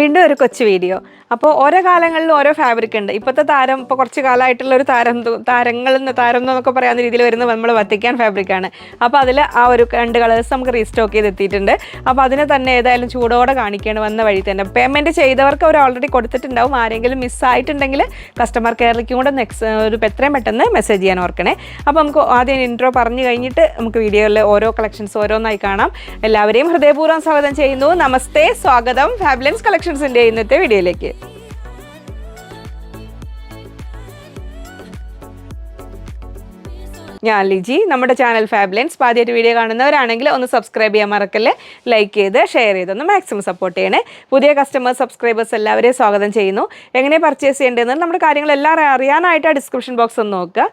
വീണ്ടും ഒരു കൊച്ചു വീഡിയോ. അപ്പോൾ ഓരോ കാലങ്ങളിലും ഓരോ ഫാബ്രിക് ഉണ്ട്. ഇപ്പോഴത്തെ താരം ഇപ്പോൾ കുറച്ച് കാലമായിട്ടുള്ള ഒരു താരം താരങ്ങൾ താരം എന്നൊക്കെ പറയാവുന്ന രീതിയിൽ വരുന്ന നമ്മൾ വത്തിക്കാൻ ഫാബ്രിക്കാണ് അപ്പോൾ അതിൽ ആ ഒരു രണ്ട് കളേഴ്സ് നമുക്ക് റീസ്റ്റോക്ക് ചെയ്ത് എത്തിയിട്ടുണ്ട് അപ്പോൾ അതിനെ തന്നെ ഏതായാലും ചൂടോടെ കാണിക്കേണ്ട വന്ന വഴി തന്നെ. പേയ്മെന്റ് ചെയ്തവർക്ക് അവർ ഓൾറെഡി കൊടുത്തിട്ടുണ്ടാവും. ആരെങ്കിലും മിസ്സായിട്ടുണ്ടെങ്കിൽ കസ്റ്റമർ കെയറിലേക്കും കൂടെ നെക്സ്റ്റ് ഒരു എത്രയും പെട്ടെന്ന് മെസ്സേജ് ചെയ്യാൻ ഓർക്കണേ. അപ്പോൾ നമുക്ക് ആദ്യം ഇൻട്രോ പറഞ്ഞു കഴിഞ്ഞിട്ട് നമുക്ക് വീഡിയോയിൽ ഓരോ കളക്ഷൻസ് ഓരോന്നായി കാണാം. എല്ലാവരെയും ഹൃദയപൂർവം സ്വാഗതം ചെയ്യുന്നു. നമസ്തേ. സ്വാഗതം. ഫാബ്ലൻസ് കളക്ഷൻസിന്റെ ഇന്നത്തെ വീഡിയോയിലേക്ക്. ഞാൻ ലിജി. നമ്മുടെ ചാനൽ ഫാബ്ലൻസ്. ആദ്യമായിട്ട് വീഡിയോ കാണുന്നവരാണെങ്കിൽ ഒന്ന് സബ്സ്ക്രൈബ് ചെയ്യാൻ മറക്കല്ലേ. ലൈക്ക് ചെയ്ത് ഷെയർ ചെയ്തൊന്ന് മാക്സിമം സപ്പോർട്ട് ചെയ്യണേ. പുതിയ കസ്റ്റമേഴ്സ് സബ്സ്ക്രൈബേഴ്സ് എല്ലാവരെയും സ്വാഗതം ചെയ്യുന്നു. എങ്ങനെ പർച്ചേസ് ചെയ്യേണ്ടതെന്ന് നമ്മുടെ കാര്യങ്ങളെല്ലാം അറിയാനായിട്ട് ആ ഡിസ്ക്രിപ്ഷൻ ബോക്സ് ഒന്ന് നോക്കുക.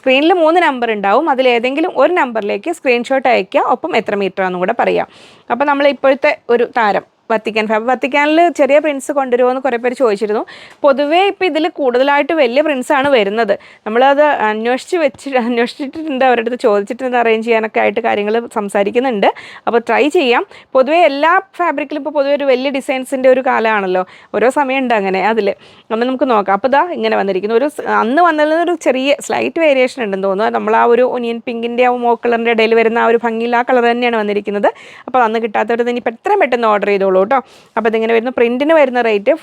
സ്ക്രീനിൽ മൂന്ന് നമ്പർ ഉണ്ടാവും. അതിൽ ഏതെങ്കിലും ഒരു നമ്പറിലേക്ക് സ്ക്രീൻഷോട്ട് അയയ്ക്കുക. ഒപ്പം എത്ര മീറ്റർ ആണെന്നും കൂടെ പറയാം. അപ്പോൾ നമ്മൾ ഇപ്പോഴത്തെ ഒരു താരം. വത്തിക്കാൻ ഫാബ് വത്തിക്കാനിൽ ചെറിയ പ്രിൻസ് കൊണ്ടുവരുമോ എന്ന് കുറേ പേര് ചോദിച്ചിരുന്നു. പൊതുവേ ഇപ്പോൾ ഇതിൽ കൂടുതലായിട്ട് വലിയ പ്രിൻസ് ആണ് വരുന്നത്. നമ്മളത് അന്വേഷിച്ച് വെച്ച് അന്വേഷിച്ചിട്ടുണ്ട് അവരുടെ അടുത്ത് ചോദിച്ചിട്ടുണ്ട് അറേഞ്ച് ചെയ്യാനൊക്കെ ആയിട്ട് കാര്യങ്ങൾ സംസാരിക്കുന്നുണ്ട്. അപ്പോൾ ട്രൈ ചെയ്യാം. പൊതുവേ എല്ലാ ഫാബ്രിക്കിലും ഇപ്പോൾ പൊതുവേ ഒരു വലിയ ഡിസൈൻസിന്റെ ഒരു കാലമാണല്ലോ. ഓരോ സമയമുണ്ട് അങ്ങനെ അതിൽ നമ്മൾ നമുക്ക് നോക്കാം. അപ്പോൾ ഇതാ ഇങ്ങനെ വന്നിരിക്കുന്നു. ഒരു അന്ന് വന്നതിൽ ചെറിയ സ്ലൈറ്റ് വേരിയേഷൻ ഉണ്ടെന്ന് തോന്നുന്നു. നമ്മൾ ആ ഒരു ഒനിയൻ പിങ്കിന്റെ ആ മോ കളറിന്റെ ഇടയിൽ വരുന്ന ആ ഒരു ഭംഗിയിൽ ആ കളർ തന്നെയാണ് വന്നിരിക്കുന്നത്. അപ്പോൾ അന്ന് കിട്ടാത്തവർ ഇനി എത്രയും പെട്ടെന്ന് ഓർഡർ ചെയ്തോളൂ കേട്ടോ. അപ്പോൾ ഇതിങ്ങനെ വരുന്ന. പ്രിന്റിന് വരുന്ന റേറ്റ്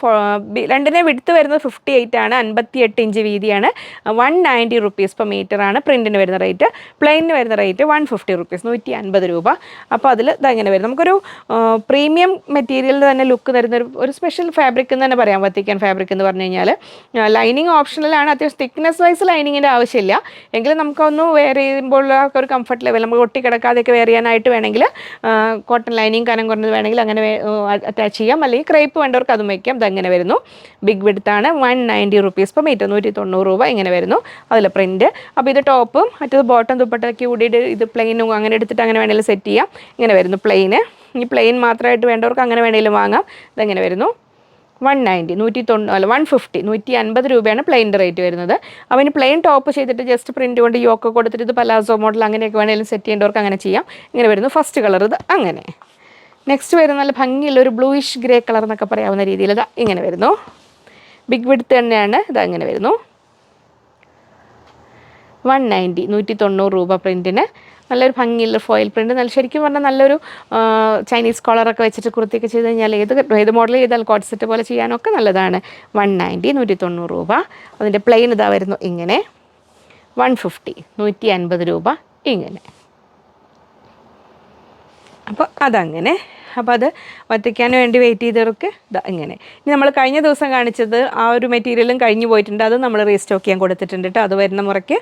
രണ്ടിനെ വിടുത്ത് വരുന്നത് ഫിഫ്റ്റി എയ്റ്റ് ആണ്. അൻപത്തി എട്ട് inch വീതിയാണ്. One ninety rupees per metre ആണ് പ്രിന്റിന് വരുന്ന റേറ്റ് പ്ലെയിനിന് വരുന്ന റേറ്റ് വൺ ഫിഫ്റ്റി റുപ്പീസ് നൂറ്റി അൻപത് രൂപ അപ്പോൾ അതിൽ ഇതങ്ങനെ വരും. നമുക്കൊരു പ്രീമിയം മെറ്റീരിയൽ തന്നെ ലുക്ക് തരുന്ന ഒരു സ്പെഷ്യൽ ഫാബ്രിക് എന്ന് തന്നെ പറയാം. വത്തിക്കാൻ ഫാബ്രിക് എന്ന് പറഞ്ഞു കഴിഞ്ഞാൽ ലൈനിങ് ഓപ്ഷണലാണ് അത്യാവശ്യം തിക്നെസ് വൈസ് ലൈനിങ്ങിന്റെ ആവശ്യമില്ല. എങ്കിലും നമുക്കൊന്ന് വെയർ ചെയ്യുമ്പോൾ ഒരു കംഫർട്ട് ലെവൽ നമുക്ക് ഒട്ടിക്കിടക്കാതെയൊക്കെ വെയർ ചെയ്യാനായിട്ട് വേണമെങ്കിൽ കോട്ടൺ ലൈനിങ് കനം കുറഞ്ഞത് വേണമെങ്കിൽ അങ്ങനെ അറ്റാച്ച് ചെയ്യാം. അല്ലെങ്കിൽ ക്രേപ്പ് വേണ്ടവർക്ക് അതും വയ്ക്കാം ഇതങ്ങനെ വരുന്നു. ബിഗ് വിടുത്താണ് വൺ നയന്റി റുപ്പീസ് ഇപ്പം ഇരുന്നൂറ്റി നൂറ്റി തൊണ്ണൂറ് രൂപ ഇങ്ങനെ വരുന്നു. അതിൽ പ്രിന്റ് അപ്പോൾ ഇത് ടോപ്പും മറ്റത് ബോട്ടം ദുപ്പട്ടയ്ക്ക് കൂടിയിട്ട് ഇത് പ്ലെയിനും അങ്ങനെ എടുത്തിട്ട് അങ്ങനെ വേണമെങ്കിലും സെറ്റ് ചെയ്യാം. ഇങ്ങനെ വരുന്നു പ്ലെയിന് ഈ പ്ലെയിൻ മാത്രമായിട്ട് വേണ്ടവർക്ക് അങ്ങനെ വേണമെങ്കിലും വാങ്ങാം. ഇതെങ്ങനെ വരുന്നു. വൺ നയന്റി നൂറ്റി തൊണ്ണൂ അല്ല വൺ ഫിഫ്റ്റി നൂറ്റി അൻപത് രൂപയാണ് പ്ലെയിന്റെ റേറ്റ് വരുന്നത്. അവന് പ്ലെയിൻ ടോപ്പ് ചെയ്തിട്ട് ജസ്റ്റ് പ്രിന്റ് കൊണ്ട് യോക്ക് കൊടുത്തിട്ട് ഇത് പലാസോ മോഡൽ അങ്ങനെയൊക്കെ വേണമെങ്കിലും സെറ്റ് ചെയ്യേണ്ടവർക്ക് അങ്ങനെ ചെയ്യാം. ഇങ്ങനെ വരുന്നു. ഫസ്റ്റ് കളർ ഇത്. അങ്ങനെ. നെക്സ്റ്റ് വരുന്ന നല്ല ഭംഗിയുള്ള ഒരു ബ്ലൂയിഷ് ഗ്രേ കളർ എന്നൊക്കെ പറയാവുന്ന രീതിയിൽ ഇതാ ഇങ്ങനെ വരുന്നു. ബിഗ് വിഡ്ത്ത് തന്നെയാണ് ഇതാ ഇങ്ങനെ വരുന്നു. വൺ നയന്റി നൂറ്റി തൊണ്ണൂറ് രൂപ പ്രിന്റിന് നല്ലൊരു ഭംഗിയുള്ള ഫോയിൽ പ്രിന്റ് നല്ല ശരിക്കും പറഞ്ഞാൽ നല്ലൊരു ചൈനീസ് കോളറൊക്കെ വെച്ചിട്ട് കുർത്തിയൊക്കെ ചെയ്ത് കഴിഞ്ഞാൽ ഏത് ഏത് മോഡൽ ചെയ്താൽ കോട്ട് സെറ്റ് പോലെ ചെയ്യാനൊക്കെ നല്ലതാണ്. വൺ നയന്റി നൂറ്റി തൊണ്ണൂറ് രൂപ. അതിന്റെ പ്ലെയിൻ ഇതാ വരുന്നു ഇങ്ങനെ. വൺ ഫിഫ്റ്റി നൂറ്റി അൻപത് രൂപ ഇങ്ങനെ. അപ്പോൾ അതങ്ങനെ. അപ്പോൾ അത് വറ്റിക്കാൻ വേണ്ടി വെയിറ്റ് ചെയ്തവർക്ക് ഇങ്ങനെ. ഇനി നമ്മൾ കഴിഞ്ഞ ദിവസം കാണിച്ചത് ആ ഒരു മെറ്റീരിയലും കഴിഞ്ഞു പോയിട്ടുണ്ട്. അത് നമ്മൾ റീസ്റ്റോക്ക് ചെയ്യാൻ കൊടുത്തിട്ടുണ്ട് കേട്ടോ. അത് വരുന്ന മുറയ്ക്ക്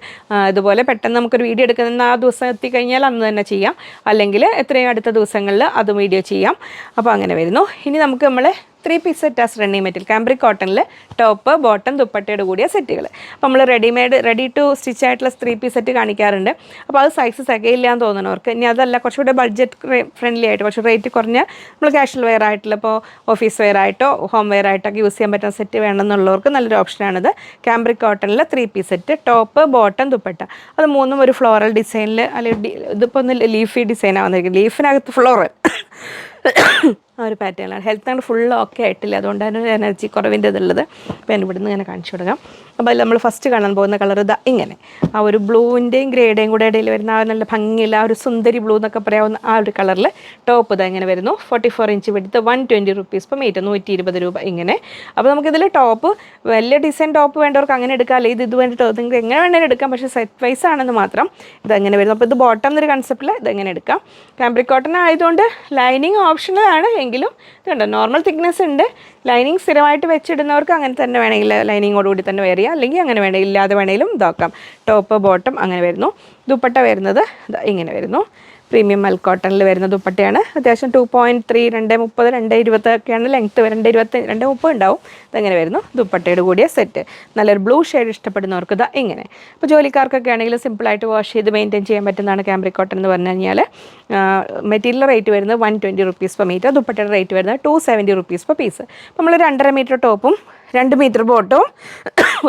ഇതുപോലെ പെട്ടെന്ന് നമുക്കൊരു വീഡിയോ എടുക്കുന്ന ആ ദിവസം എത്തിക്കഴിഞ്ഞാൽ അന്ന് തന്നെ ചെയ്യാം. അല്ലെങ്കിൽ എത്രയും അടുത്ത ദിവസങ്ങളിൽ അതും വീഡിയോ ചെയ്യാം. അപ്പോൾ അങ്ങനെ വരുന്നു. ഇനി നമുക്ക് നമ്മൾ three piece set as running material cambric കോട്ടണിൽ ടോപ്പ് ബോട്ടം ദുപ്പട്ടയോട് കൂടിയ സെറ്റുകൾ അപ്പോൾ നമ്മൾ റെഡിമെയ്ഡ് റെഡി ടു സ്റ്റിച്ച് ആയിട്ടുള്ള ത്രീ പീസ് സെറ്റ് കാണിക്കാറുണ്ട്. അപ്പോൾ അത് സൈസ് തികയില്ല എന്ന് തോന്നുന്നവർക്ക് ഇനി അതല്ല കുറച്ചുകൂടെ ബഡ്ജറ്റ് ഫ്രണ്ട്ലി ആയിട്ട് കുറച്ച് റേറ്റ് കുറഞ്ഞ നമ്മൾ കാഷ്വൽ വെയർ ആയിട്ടുള്ള ഇപ്പോൾ ഓഫീസ് വെയർ ആയിട്ടോ ഹോം വെയർ ആയിട്ടൊക്കെ യൂസ് ചെയ്യാൻ പറ്റുന്ന സെറ്റ് വേണമെന്നുള്ളവർക്ക് നല്ലൊരു ഓപ്ഷനാണിത് കാംബ്രിക് കോട്ടണിൽ three piece set top bottom dupatta. അത് മൂന്നും ഒരു ഫ്ലോറൽ ഡിസൈനിൽ അല്ലെങ്കിൽ ഇതിപ്പോൾ ഒന്ന് ലീഫി ഡിസൈനാണ് വന്നിരിക്കുന്നത്. ലീഫിനകത്ത് ഫ്ലോറൽ ആ ഒരു പാറ്റേണാണ് ഹെൽത്ത് അങ്ങോട്ട് ഫുൾ ഓക്കെ ആയിട്ടില്ല. അതുകൊണ്ടാണ് എനർജി കുറവിന്റെ ഇതുള്ളത്. അപ്പോൾ ഞാൻ ഇവിടുന്ന് ഇങ്ങനെ കാണിച്ചു കൊടുക്കാം. അപ്പോൾ അതിൽ നമ്മൾ ഫസ്റ്റ് കാണാൻ പോകുന്ന കളർ ഇതാ ഇങ്ങനെ. ആ ഒരു ബ്ലൂവിന്റെയും ഗ്രേഡേയും കൂടെ ഇടയിൽ വരുന്ന ആ നല്ല ഭംഗിയുള്ള ആ ഒരു സുന്ദരി ബ്ലൂ എന്നൊക്കെ പറയാവുന്ന ആ ഒരു കളറിൽ ടോപ്പ് ഇതാ ഇങ്ങനെ വരുന്നു. ഫോർട്ടി ഫോർ ഇഞ്ച് വെടുത്ത് വൺ ട്വന്റി റുപ്പീസ് ഇപ്പം മീറ്റർ നൂറ്റി ഇരുപത് രൂപ ഇങ്ങനെ. അപ്പോൾ നമുക്കിതിൽ ടോപ്പ് വലിയ ഡിസൈൻ ടോപ്പ് വേണ്ടവർക്ക് അങ്ങനെ എടുക്കാം. അല്ലെങ്കിൽ ഇത് ഇത് വേണ്ടിയിട്ട് നിങ്ങൾക്ക് എങ്ങനെ വേണമെങ്കിലും എടുക്കാം. പക്ഷേ സെറ്റ് വൈസ് ആണെന്ന് മാത്രം ഇതങ്ങനെ വരുന്നു. അപ്പോൾ ഇത് ബോട്ടം എന്നൊരു കൺസെപ്റ്റിൽ ഇതെങ്ങനെ എടുക്കാം. ഫാബ്രിക് കോട്ടൺ ആയതുകൊണ്ട് ലൈനിങ് ഓപ്ഷണൽ ആണ് എങ്കിലും ഇതുണ്ട് നോർമൽ തിക്നെസ് ഉണ്ട്. ലൈനിങ് സ്ഥിരമായിട്ട് വെച്ചിടുന്നവർക്ക് അങ്ങനെ തന്നെ വേണമെങ്കിൽ ലൈനിങ്ങോടുകൂടി തന്നെ വെയർ ചെയ്യാം അല്ലെങ്കിൽ അങ്ങനെ വേണേൽ ഇല്ലാതെ വേണേലും ഇതാക്കാം. ടോപ്പ് ബോട്ടം അങ്ങനെ വരുന്നു. ദുപ്പട്ട വരുന്നത് ഇങ്ങനെ വരുന്നു. പ്രീമിയം മൽ കോട്ടണിൽ വരുന്ന ദുപ്പട്ടയാണ്. അത്യാവശ്യം ടു പോയിന്റ് ത്രീ രണ്ട് മുപ്പത് രണ്ട് ഇരുപത്തൊക്കെയാണ് ലെങ്ത്ത് രണ്ട് ഇരുപത്തി രണ്ട് മുപ്പത് ഉണ്ടാവും. ഇതങ്ങനെ വരുന്നു. ദുപ്പട്ടയുടെ കൂടിയ സെറ്റ് നല്ലൊരു ബ്ലൂ ഷെയ്ഡ് ഇഷ്ടപ്പെടുന്നവർക്ക് ഇതാ ഇങ്ങനെ. അപ്പോൾ ജോലിക്കാർക്കൊക്കെ ആണെങ്കിൽ സിമ്പിളായിട്ട് വാഷ് ചെയ്ത് മെയിന്റെയിൻ ചെയ്യാൻ പറ്റുന്നതാണ് ക്യാമ്പ്രി കോട്ടൺ എന്ന് പറഞ്ഞു കഴിഞ്ഞാൽ മെറ്റീരിയൽ റേറ്റ് വരുന്നത് one twenty rupees per metre ദുപ്പട്ടയുടെ റേറ്റ് വരുന്നത് two seventy rupees per piece അപ്പോൾ നമ്മൾ രണ്ടര മീറ്റർ ടോപ്പും രണ്ട് മീറ്റർ ബോട്ടോ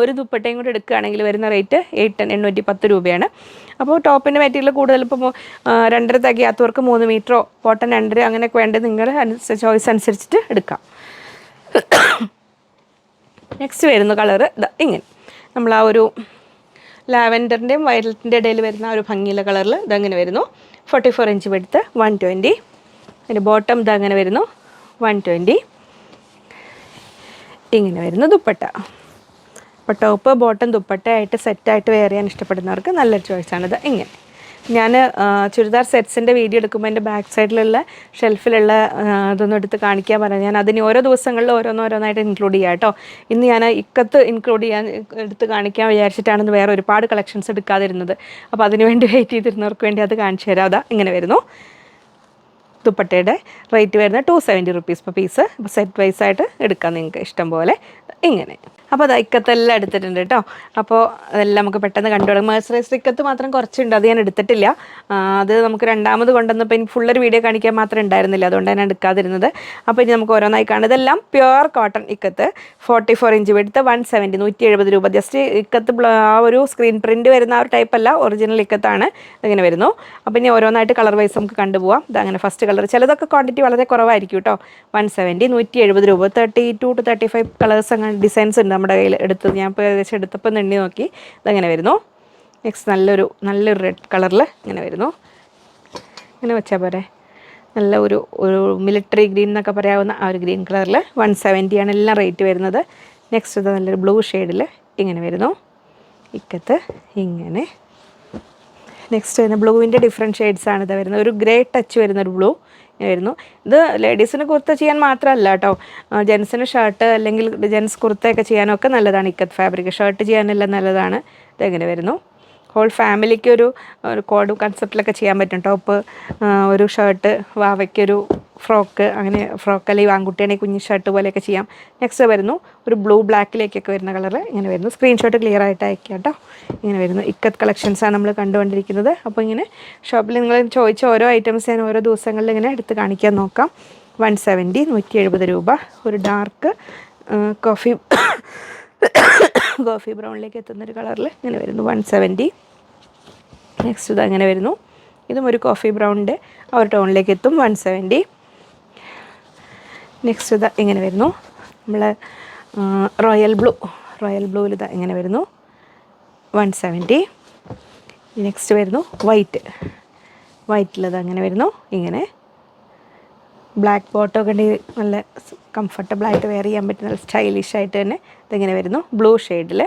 ഒരു ദുപ്പട്ടയും കൂടെ എടുക്കുകയാണെങ്കിൽ വരുന്ന റേറ്റ് എയ്റ്റ് എണ്ണൂറ്റി പത്ത് രൂപയാണ്. അപ്പോൾ ടോപ്പിന്റെ മെറ്റീരിയൽ കൂടുതൽ ഇപ്പോൾ രണ്ടര തികയാത്തവർക്ക് മൂന്ന് മീറ്ററോ ബോട്ടൻ രണ്ടര അങ്ങനെയൊക്കെ വേണ്ടത് നിങ്ങളുടെ ചോയ്സ് അനുസരിച്ചിട്ട് എടുക്കാം. നെക്സ്റ്റ് വരുന്ന കളറ് ഇങ്ങനെ. നമ്മൾ ആ ഒരു ലാവൻഡറിന്റെയും വയലറ്റിന്റെ ഇടയിൽ വരുന്ന ആ ഒരു ഭംഗിയുള്ള കളറിൽ ഇതങ്ങനെ വരുന്നു. ഫോർട്ടി ഫോർ ഇഞ്ച് വെടുത്ത് വൺ ട്വന്റി അതിന്റെ ബോട്ടം ഇതങ്ങനെ വരുന്നു വൺ ട്വന്റി ഇങ്ങനെ വരുന്ന ദുപ്പട്ട. അപ്പോൾ ടോപ്പ് ബോട്ടം ദുപ്പട്ടയായിട്ട് സെറ്റായിട്ട് വെയർ ചെയ്യാൻ ഇഷ്ടപ്പെടുന്നവർക്ക് നല്ലൊരു ചോയ്സാണിത് ഇങ്ങനെ. ഞാൻ ചുരിദാർ സെറ്റ്സിന്റെ വീഡിയോ എടുക്കുമ്പോൾ എന്റെ ബാക്ക് സൈഡിലുള്ള ഷെൽഫിലുള്ള ഇതൊന്നും എടുത്ത് കാണിക്കാൻ പറഞ്ഞു ഞാൻ അതിന് ഓരോ ദിവസങ്ങളിൽ ഓരോന്നോരോന്നായിട്ട് ഇൻക്ലൂഡ് ചെയ്യാം കേട്ടോ ഇന്ന് ഞാൻ ഇക്കത്ത് ഇൻക്ലൂഡ് ചെയ്യാൻ എടുത്ത് കാണിക്കാൻ വിചാരിച്ചിട്ടാണ് വേറെ ഒരുപാട് കളക്ഷൻസ് എടുക്കാതിരുന്നത്. അപ്പോൾ അതിനുവേണ്ടി വെയിറ്റ് ചെയ്തിരുന്നവർക്ക് വേണ്ടി അത് കാണിച്ചു തരാം. അതാ ഇങ്ങനെ വരുന്നു. ദുപ്പട്ടയുടെ റേറ്റ് വരുന്നത് two seventy rupees piece set wise ആയിട്ട് എടുക്കാം നിങ്ങൾക്ക് ഇഷ്ടം പോലെ ഇങ്ങനെ. അപ്പോൾ അത് ഇക്കത്തെല്ലാം എടുത്തിട്ടുണ്ട് കേട്ടോ അപ്പോൾ അതെല്ലാം നമുക്ക് പെട്ടെന്ന് കണ്ടുപിടും മേഴ്സറൈസ്ഡ് ഇക്കത്ത് മാത്രം കുറച്ചുണ്ട്. അത് ഞാൻ എടുത്തിട്ടില്ല. അത് നമുക്ക് രണ്ടാമത് കൊണ്ടുവന്നപ്പോൾ എനിക്ക് ഫുള്ളൊരു വീഡിയോ കാണിക്കാൻ മാത്രം ഉണ്ടായിരുന്നില്ല. അതുകൊണ്ട് ഞാൻ എടുക്കാതിരുന്നത്. അപ്പോൾ ഇനി നമുക്ക് ഓരോന്നായി കാണാം. ഇതെല്ലാം pure cotton ikat. Forty four inch എടുത്ത് വൺ സെവന്റി നൂറ്റി എഴുപത് രൂപ. ജസ്റ്റ് ഇക്കത്ത് ആ ഒരു സ്ക്രീൻ പ്രിന്റ് വരുന്ന ആ ഒരു ടൈപ്പ് അല്ല. ഒറിജിനൽ ഇക്കത്താണ്. ഇങ്ങനെ വരുന്നു. അപ്പോൾ ഇനി ഓരോന്നായിട്ട് കളർ വൈസ് നമുക്ക് കണ്ടുപോകാം ഇതങ്ങനെ ഫസ്റ്റ് കളർ ചിലതൊക്കെ ക്വാണ്ടിറ്റി വളരെ കുറവായിരിക്കും കേട്ടോ വൺ സെവന്റി നൂറ്റി എഴുപത് രൂപ. Thirty two two thirty five colours അങ്ങനെ ഡിസൈൻസ് ഉണ്ട്. നമ്മുടെ കയ്യിൽ എടുത്തത്. ഞാൻ ഇപ്പോൾ ഏകദേശം എടുത്തപ്പോൾ നെണ്ണി നോക്കി. ഇതങ്ങനെ വരുന്നു. നെക്സ്റ്റ് നല്ലൊരു നല്ലൊരു റെഡ് കളറിൽ ഇങ്ങനെ വരുന്നു. ഇങ്ങനെ വെച്ചാൽ പോരെ. നല്ല ഒരു ഒരു മിലിറ്ററി ഗ്രീൻ എന്നൊക്കെ പറയാവുന്ന ആ ഒരു ഗ്രീൻ കളറിൽ വൺ സെവന്റിയാണ് എല്ലാം റേറ്റ് വരുന്നത്. നെക്സ്റ്റ് ഇത് നല്ലൊരു ബ്ലൂ ഷെയ്ഡിൽ ഇങ്ങനെ വരുന്നു. ഇക്കത്ത് ഇങ്ങനെ. നെക്സ്റ്റ് വരുന്ന ബ്ലൂവിന്റെ ഡിഫറെന്റ് ഷെയ്ഡ്സ് ആണ് ഇത് വരുന്നത്. ഒരു ഗ്രേ ടച്ച് വരുന്ന ഒരു ബ്ലൂ വരുന്നു ഇത് ലേഡീസിന് കുർത്ത ചെയ്യാൻ മാത്രമല്ല കേട്ടോ ജെൻസിന് ഷർട്ട് അല്ലെങ്കിൽ ജെൻസ് കുർത്തയൊക്കെ ചെയ്യാനൊക്കെ നല്ലതാണ്. ഇക്കത്ത് ഫാബ്രിക് ഷർട്ട് ചെയ്യാനെല്ലാം നല്ലതാണ്. ഇതെങ്ങനെ വരുന്നു? ഹോൾ ഫാമിലിക്ക് ഒരു കോഡ് കൺസെപ്റ്റിലൊക്കെ ചെയ്യാൻ പറ്റും. ടോപ്പ് ഒരു ഷർട്ട് വാവയ്ക്കൊരു ഫ്രോക്ക് അങ്ങനെ ഫ്രോക്ക് അല്ലെങ്കിൽ ആൺകുട്ടിയാണെങ്കിൽ കുഞ്ഞു ഷർട്ട് പോലെയൊക്കെ ചെയ്യാം. നെക്സ്റ്റ് വരുന്നു ഒരു ബ്ലൂ ബ്ലാക്കിലേക്കൊക്കെ വരുന്ന കളർ ഇങ്ങനെ വരുന്നു. സ്ക്രീൻഷോട്ട് ക്ലിയർ ആയിട്ട് അയക്കുക കേട്ടോ. ഇങ്ങനെ വരുന്നു. ഇക്കത്ത് കളക്ഷൻസാണ് നമ്മൾ കണ്ടുകൊണ്ടിരിക്കുന്നത്. അപ്പോൾ ഇങ്ങനെ ഷോപ്പിൽ നിങ്ങൾ ചോദിച്ച ഓരോ ഐറ്റംസ് ഞാൻ ഓരോ ദിവസങ്ങളിൽ ഇങ്ങനെ എടുത്ത് കാണിക്കാൻ നോക്കാം. വൺ സെവന്റി നൂറ്റി എഴുപത് രൂപ. ഒരു ഡാർക്ക് കോഫി കോഫി ബ്രൗണിലേക്ക് എത്തുന്നൊരു കളറിൽ ഇങ്ങനെ വരുന്നു. വൺ സെവന്റി നെക്സ്റ്റ് ഇത് അങ്ങനെ വരുന്നു. ഇതും ഒരു കോഫി ബ്രൗണിന്റെ ആ ഒരു ടോണിലേക്ക് എത്തും. വൺ സെവന്റി നെക്സ്റ്റ് ഇത് ഇങ്ങനെ വരുന്നു. നമ്മൾ റോയൽ ബ്ലൂ റോയൽ ബ്ലൂവിൽ ഇത് ഇങ്ങനെ വരുന്നു. വൺ സെവന്റി നെക്സ്റ്റ് വരുന്നു. വൈറ്റ് വൈറ്റിലത് അങ്ങനെ വരുന്നു. ഇങ്ങനെ. ബ്ലാക്ക് ബോട്ടൊക്കെ ഉണ്ടെങ്കിൽ നല്ല കംഫർട്ടബിൾ ആയിട്ട് വെയർ ചെയ്യാൻ പറ്റുന്ന സ്റ്റൈലിഷ് ആയിട്ട് തന്നെ ഇതിങ്ങനെ വരുന്നു. ബ്ലൂ ഷെയ്ഡിൽ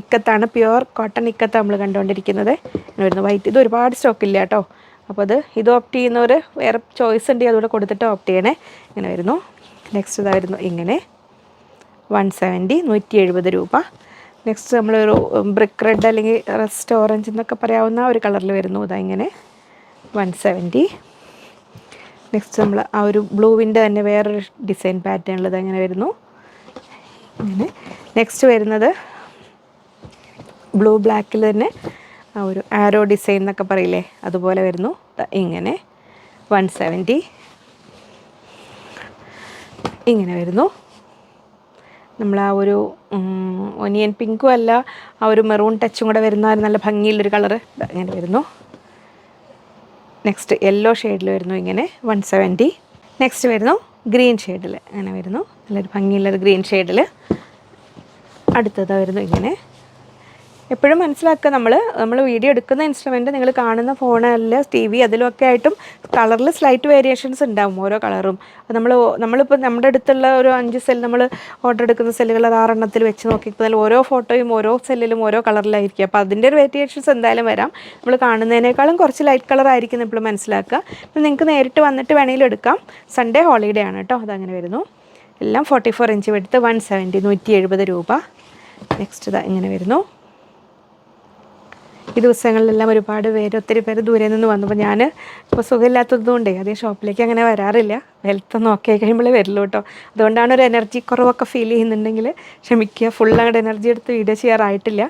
ഇക്കത്താണ് പ്യുവർ കോട്ടൺ ഇക്കത്ത് നമ്മൾ കണ്ടുകൊണ്ടിരിക്കുന്നത്. ഇങ്ങനെ വരുന്നു. വൈറ്റ് ഇത് ഒരുപാട് സ്റ്റോക്ക് ഇല്ല കേട്ടോ. അപ്പോൾ അത് ഇത് ഓപ്റ്റ് ചെയ്യുന്നവർ വേറെ ചോയ്സ് ഉണ്ടെങ്കിൽ അതുകൂടെ കൊടുത്തിട്ട് ഓപ്റ്റ് ചെയ്യണേ. ഇങ്ങനെ വരുന്നു. നെക്സ്റ്റ് ഇതായിരുന്നു ഇങ്ങനെ. വൺ സെവന്റി നൂറ്റി എഴുപത് രൂപ നെക്സ്റ്റ് നമ്മളൊരു ബ്രിക്ക് റെഡ് അല്ലെങ്കിൽ റെസ്റ്റ് ഓറഞ്ച് എന്നൊക്കെ പറയാവുന്ന ഒരു കളറിൽ വരുന്നു. ഇതാ ഇങ്ങനെ. വൺ സെവന്റി നെക്സ്റ്റ് നമ്മൾ ആ ഒരു ബ്ലൂവിന്റെ തന്നെ വേറൊരു ഡിസൈൻ പാറ്റേണിലത് അങ്ങനെ വരുന്നു. ഇങ്ങനെ. നെക്സ്റ്റ് വരുന്നത് ബ്ലൂ ബ്ലാക്കിൽ തന്നെ ആ ഒരു ആരോ ഡിസൈൻ എന്നൊക്കെ പറയില്ലേ? അതുപോലെ വരുന്നു. ഇങ്ങനെ. വൺ സെവന്റി ഇങ്ങനെ വരുന്നു. നമ്മൾ ആ ഒരു ഒനിയൻ പിങ്കും അല്ല ആ ഒരു മെറൂൺ ടച്ചും കൂടെ വരുന്ന നല്ല ഭംഗിയുള്ളൊരു കളറ് ഇങ്ങനെ വരുന്നു. നെക്സ്റ്റ് യെല്ലോ ഷെയ്ഡിൽ വരുന്നു ഇങ്ങനെ വൺ സെവന്റി നെക്സ്റ്റ് വരുന്നു ഗ്രീൻ ഷെയ്ഡിൽ അങ്ങനെ വരുന്നു. നല്ലൊരു ഭംഗിയുള്ളൊരു ഗ്രീൻ ഷെയ്ഡിൽ അടുത്തത് വരുന്നു ഇങ്ങനെ. എപ്പോഴും മനസ്സിലാക്കുക. നമ്മൾ നമ്മൾ വീഡിയോ എടുക്കുന്ന ഇൻസ്ട്രുമെന്റ് നിങ്ങൾ കാണുന്ന ഫോണല്ല ടി വി അതിലൊക്കെ ആയിട്ടും കളറിൽ സ്ലൈറ്റ് വേരിയേഷൻസ് ഉണ്ടാവും ഓരോ കളറും നമ്മൾ നമ്മളിപ്പോൾ നമ്മുടെ അടുത്തുള്ള ഒരു അഞ്ച് സെൽ നമ്മൾ ഓർഡർ എടുക്കുന്ന സെല്ലുകൾ ആറെണ്ണത്തിൽ വെച്ച് നോക്കിക്കഴിഞ്ഞാൽ ഓരോ ഫോട്ടോയും ഓരോ സെല്ലിലും ഓരോ കളറിലായിരിക്കും അപ്പോൾ അതിന്റെ ഒരു വേരിയേഷൻസ് എന്തായാലും വരാം. നമ്മൾ കാണുന്നതിനേക്കാളും കുറച്ച് ലൈറ്റ് കളർ ആയിരിക്കും ഇപ്പോൾ മനസ്സിലാക്കുക. അപ്പം നിങ്ങൾക്ക് നേരിട്ട് വന്നിട്ട് വേണമെങ്കിലും എടുക്കാം. സൺഡേ ഹോളിഡേ ആണ് കേട്ടോ അതങ്ങനെ വരുന്നു. എല്ലാം ഫോർട്ടി ഫോർ ഇഞ്ച് എടുത്ത് വൺ സെവന്റി നൂറ്റി എഴുപത് രൂപ. നെക്സ്റ്റ് ഇതാ ഇങ്ങനെ വരുന്നു. ഈ ദിവസങ്ങളിലെല്ലാം ഒരുപാട് പേര് ഒത്തിരി പേര് ദൂരെ നിന്ന് വന്നപ്പോൾ ഞാൻ ഇപ്പോൾ സുഖമില്ലാത്തതുകൊണ്ടേ അധികം ഷോപ്പിലേക്ക് അങ്ങനെ വരാറില്ല. ഹെൽത്ത് നോക്കി കഴിയുമ്പോഴേ വരുള്ളൂ കേട്ടോ. അതുകൊണ്ടാണ് ഒരു എനർജി കുറവൊക്കെ ഫീൽ ചെയ്യുന്നുണ്ടെങ്കിൽ ക്ഷമിക്കുക. ഫുൾ അങ്ങോട്ട് എനർജി എടുത്ത് വീഡിയോ ചെയ്യാറായിട്ടില്ല.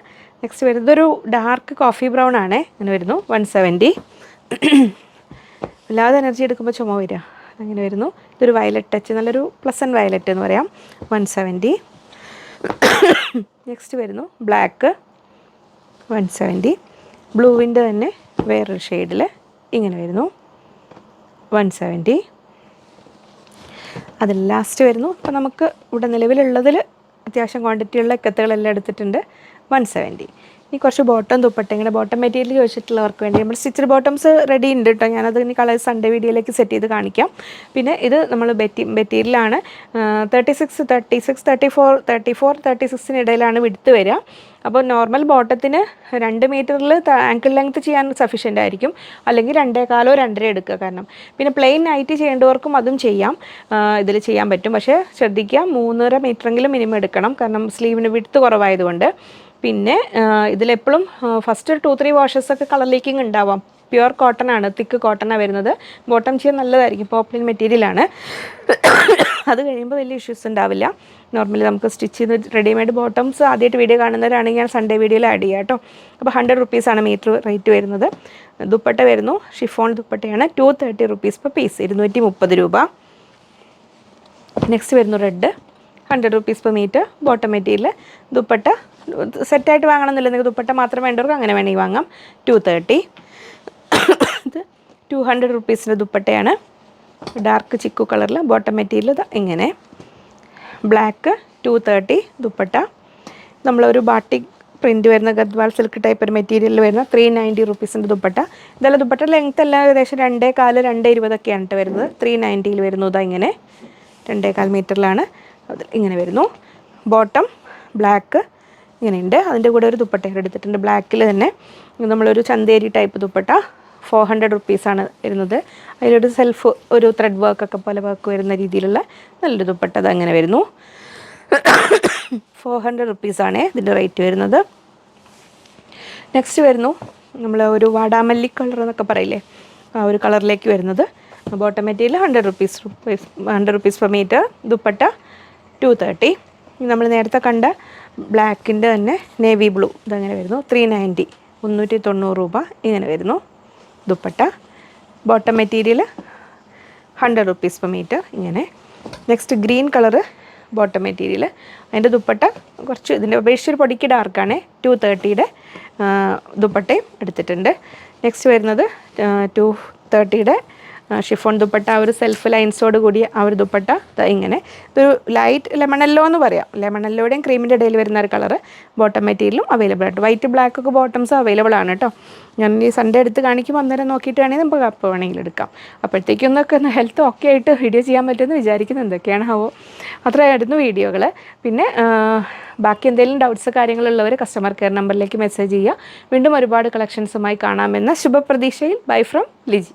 നെക്സ്റ്റ് വരുന്നത് ഒരു ഡാർക്ക് കോഫി ബ്രൗൺ ആണേ. അങ്ങനെ വരുന്നു. വൺ സെവന്റി വല്ലാതെ എനർജി എടുക്കുമ്പോൾ ചുമ വരിക. അങ്ങനെ വരുന്നു. ഇതൊരു വയലറ്റ് ടച്ച് നല്ലൊരു പ്ലസന്റ് വയലറ്റ് എന്ന് പറയാം. വൺ സെവന്റി നെക്സ്റ്റ് വരുന്നു. ബ്ലാക്ക് വൺ സെവന്റി ബ്ലൂവിന്റെ തന്നെ വേറൊരു ഷെയ്ഡിൽ ഇങ്ങനെ വരുന്നു. വൺ സെവന്റി അതിൽ ലാസ്റ്റ് വരുന്നു. അപ്പോൾ നമുക്ക് ഇവിടെ നിലവിലുള്ളതിൽ അത്യാവശ്യം ക്വാണ്ടിറ്റിയുള്ള കത്തുകളെല്ലാം എടുത്തിട്ടുണ്ട്. വൺ സെവന്റി ഇനി കുറച്ച് ബോട്ടം ദുപ്പട്ട ഇങ്ങനെ ബോട്ടം മെറ്റീരിയൽ ചോദിച്ചിട്ടുള്ളവർക്ക് വേണ്ടി നമ്മൾ സ്റ്റിച്ചർ ബോട്ടംസ് റെഡി ഉണ്ട് കേട്ടോ ഞാനത് ഇനി കളർ സൺഡേ വീഡിയോയിലേക്ക് സെറ്റ് ചെയ്ത് കാണിക്കാം. പിന്നെ ഇത് നമ്മൾ ബെറ്റി മെറ്റീരിയലാണ് thirty six thirty six thirty four thirty four thirty സിക്സിന് ഇടയിലാണ് വിടുത്ത് വരിക അപ്പോൾ നോർമൽ ബോട്ടത്തിന് രണ്ട് മീറ്ററിൽ ആങ്കിൾ ലെങ്ത് ചെയ്യാൻ സഫീഷ്യന്റ് ആയിരിക്കും. അല്ലെങ്കിൽ രണ്ടേകാലോ രണ്ടര എടുക്കുക കാരണം. പിന്നെ പ്ലെയിൻ നൈറ്റ് ചെയ്യേണ്ടവർക്കും അതും ചെയ്യാം. ഇതിൽ ചെയ്യാൻ പറ്റും. പക്ഷേ ശ്രദ്ധിക്കുക മൂന്നര മീറ്ററെങ്കിലും മിനിമം എടുക്കണം. കാരണം സ്ലീവിന് വിടുത്ത് കുറവായതുകൊണ്ട്. പിന്നെ ഇതിലെപ്പോഴും ഫസ്റ്റ് ടു ത്രീ വാഷസ് ഒക്കെ കളർ ലീക്കിംഗ് ഉണ്ടാവാം. പ്യുവർ കോട്ടൺ ആണ് തിക്ക് കോട്ടണാണ് വരുന്നത്. ബോട്ടം ചെയ്യാൻ നല്ലതായിരിക്കും പോപ്ലിൻ മെറ്റീരിയലാണ് അത് കഴിയുമ്പോൾ വലിയ ഇഷ്യൂസ് ഉണ്ടാവില്ല. നോർമലി നമുക്ക് സ്റ്റിച്ച് ചെയ്ത് റെഡിമെയ്ഡ് ബോട്ടംസ് ആദ്യമായിട്ട് വീഡിയോ കാണുന്നവരാണെങ്കിൽ ഞാൻ സൺഡേ വീഡിയോയിൽ ആഡ് ചെയ്യാം കേട്ടോ അപ്പോൾ ഹൺഡ്രഡ് റുപ്പീസാണ് മീറ്റർ റേറ്റ് വരുന്നത്. ദുപ്പട്ട വരുന്നു ഷിഫോൺ ദുപ്പട്ടയാണ് two thirty rupees per piece ഇരുന്നൂറ്റി മുപ്പത് രൂപ. നെക്സ്റ്റ് വരുന്നു red hundred rupees per metre bottom material dupatta സെറ്റായിട്ട് വാങ്ങണമെന്നില്ല. ദുപ്പട്ട മാത്രം വേണ്ടവർക്ക് അങ്ങനെ വേണമെങ്കിൽ വാങ്ങാം. ടു തേർട്ടി ഇത് ടു ഹൺഡ്രഡ് റുപ്പീസിന്റെ ദുപ്പട്ടയാണ്. ഡാർക്ക് ചിക്കു കളറിൽ ബോട്ടം മെറ്റീരിയൽ ഇത് ഇങ്ങനെ. Black two thirty dupatta. നമ്മളൊരു ബാട്ടിക് പ്രിന്റ് വരുന്ന ഗദ്വാൾ സിൽക്ക് ടൈപ്പ് ഒരു മെറ്റീരിയൽ വരുന്ന ത്രീ നയന്റി റുപ്പീസിന്റെ ദുപ്പട്ട. ഇതെല്ലാം ദുപ്പട്ട ലെങ്ത് എല്ലാം ഏകദേശം രണ്ടേ കാൽ രണ്ടേ ഇരുപതൊക്കെയാണ് വരുന്നത് ത്രീ നയന്റിയിൽ വരുന്നു ഇതാ ഇങ്ങനെ. രണ്ടേ കാൽ മീറ്ററിലാണ് ഇങ്ങനെ വരുന്നു. ബോട്ടം ബ്ലാക്ക് ഇങ്ങനെയുണ്ട്. അതിന്റെ കൂടെ ഒരു ദുപ്പട്ട എടുത്തിട്ടുണ്ട്. ബ്ലാക്കിൽ തന്നെ നമ്മളൊരു Chanderi type dupatta. Four hundred റുപ്പീസാണ് വരുന്നത്. അതിലൊരു സെൽഫ് ഒരു ത്രെഡ് വർക്ക് ഒക്കെ പോലെ വർക്ക് വരുന്ന രീതിയിലുള്ള നല്ലൊരു ദുപ്പട്ട അത് അങ്ങനെ വരുന്നു. ഫോർ ഹൺഡ്രഡ് റുപ്പീസാണ് ഇതിന്റെ റേറ്റ് വരുന്നത്. നെക്സ്റ്റ് വരുന്നു. നമ്മൾ ഒരു വാടാമല്ലി കളർ എന്നൊക്കെ പറയില്ലേ? ആ ഒരു കളറിലേക്ക് വരുന്നത്. Bottom material hundred rupees hundred rupees per metre dupatta two thirty നമ്മൾ നേരത്തെ കണ്ട ബ്ലാക്കിന്റെ തന്നെ നേവി ബ്ലൂ. ഇതങ്ങനെ വരുന്നു. ത്രീ നയന്റി മുന്നൂറ്റി തൊണ്ണൂറ് രൂപ ഇങ്ങനെ വരുന്നു. Dupatta. Bottom material hundred rupees per metre ഇങ്ങനെ. Next green colour bottom material. അതിന്റെ ദുപ്പട്ട കുറച്ച് ഇതിന്റെ അപേക്ഷിച്ച് ഒരു പൊടിക്ക് ഡാർക്കാണ് ടു തേർട്ടിയുടെ ദുപ്പട്ടയും എടുത്തിട്ടുണ്ട്. നെക്സ്റ്റ് വരുന്നത് ടു തേർട്ടിയുടെ ഷിഫോൺ ദുപ്പട്ട ആ ഒരു സെൽഫ് ലൈൻസോട് കൂടി ആ ഒരു ദുപ്പട്ട ഇങ്ങനെ. ഇതൊരു ലൈറ്റ് ലെമണല്ലോ എന്ന് പറയാം. ലെമണല്ലോടെയും ക്രീമിന്റെ ഇടയിൽ വരുന്ന ഒരു കളറ് ബോട്ടം മെറ്റീരിയലും അവൈലബിൾ ആയിട്ട്. വൈറ്റ് ബ്ലാക്ക് ഒക്കെ ബോട്ടംസ് അവൈലബിൾ ആണ് കേട്ടോ ഞാൻ ഈ സൺഡേ എടുത്ത് കാണിക്കും അന്നേരം നോക്കിയിട്ട് വേണമെങ്കിൽ നമുക്ക് അപ്പോൾ വേണമെങ്കിൽ എടുക്കാം. അപ്പോഴത്തേക്കൊന്നൊക്കെ ഒന്ന് ഹെൽത്ത് ഓക്കെ ആയിട്ട് വീഡിയോ ചെയ്യാൻ പറ്റുമെന്ന് വിചാരിക്കുന്നു. എന്തൊക്കെയാണ് ആവോ അത്രയായിരുന്നു വീഡിയോകൾ പിന്നെ ബാക്കി എന്തെങ്കിലും ഡൗട്ട്സ് കാര്യങ്ങളുള്ളവർ കസ്റ്റമർ കെയർ നമ്പറിലേക്ക് മെസ്സേജ് ചെയ്യുക. വീണ്ടും ഒരുപാട് കളക്ഷൻസുമായി കാണാമെന്ന ശുഭപ്രതീക്ഷയിൽ. Bye from Liji